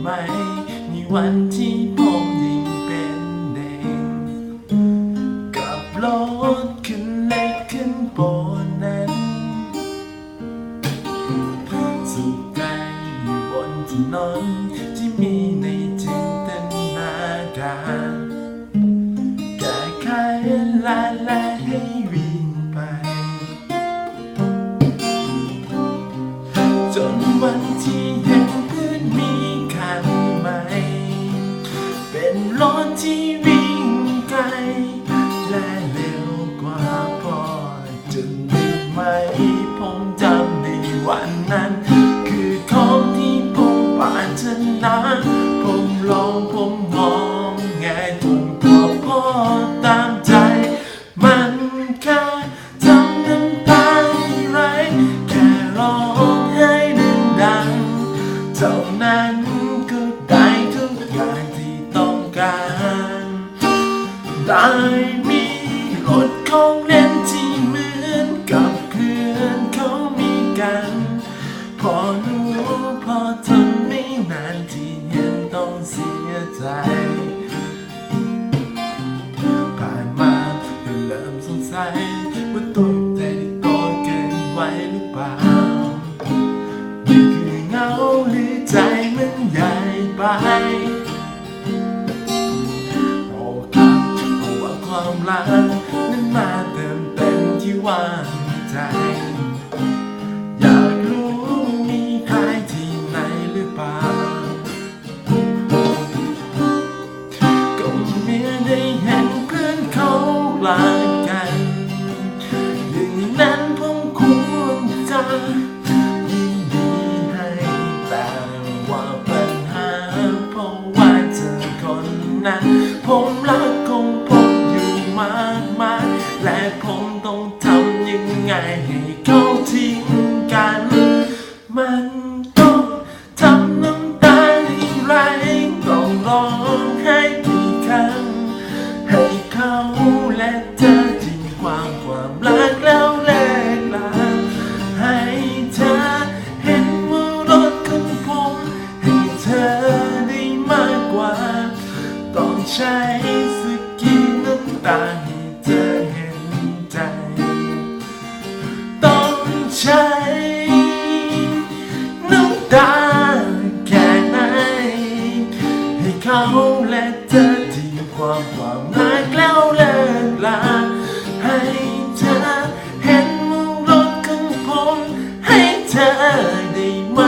ไหมในวันที่ผมยังเป็นเด็กกับรถขึ้นเล็กขึ้นโบนนั้นสุดใจอยู่บนถนนที่มีในจินตนาการแก้ไขลาลาให้วิ่งไป จนวันที่เห็น รถที่วิ่งไกล และเร็วกว่าพอจะนึกไหมผมจำในวันนั้น คือของที่ผมปรารถนา ได้มีรถของเล่นที่เหมือนกับเพื่อนเขามีกัน พอรู้พอทนไม่นานที่เห็นต้องเสียใจ ผ่านมาก็เริ่มสงสัยว่าตัวใจได้โตเกินไว้หรือเปล่านี่คือเงาหรือใจมันใหญ่ไป ความรักนั้นมาเติมเต็มที่ว่างใจ อยากรู้มีใครที่ไหนหรือเปล่า ก็เมื่อได้เห็นเพื่อนเขาลากันอย่างนั้นผมควรจะยินดีให้แต่ว่าปัญหาเพราะว่าเธอคนนั้นผมรักของผมอ มากมาย และผมต้องทำยังไงให้เขาทิ้งกัน มันต้องทำน้ำตาไหลต้องร้องไห้กี่ครั้ง ให้เขาและเธอทิ้งความความรักแล้วแลกลาให้เธอเห็นว่ารถของผมให้เธอได้มากกว่า ต้องใช้สัก กี่น้ำตาให้เธอเห็นใจ ต้องใช้น้ำตาแค่ไหน ให้เขาและเธอทิ้งความความรักแล้วเลิกลาให้เธอเห็นว่ารถของผม ให้เธอได้มา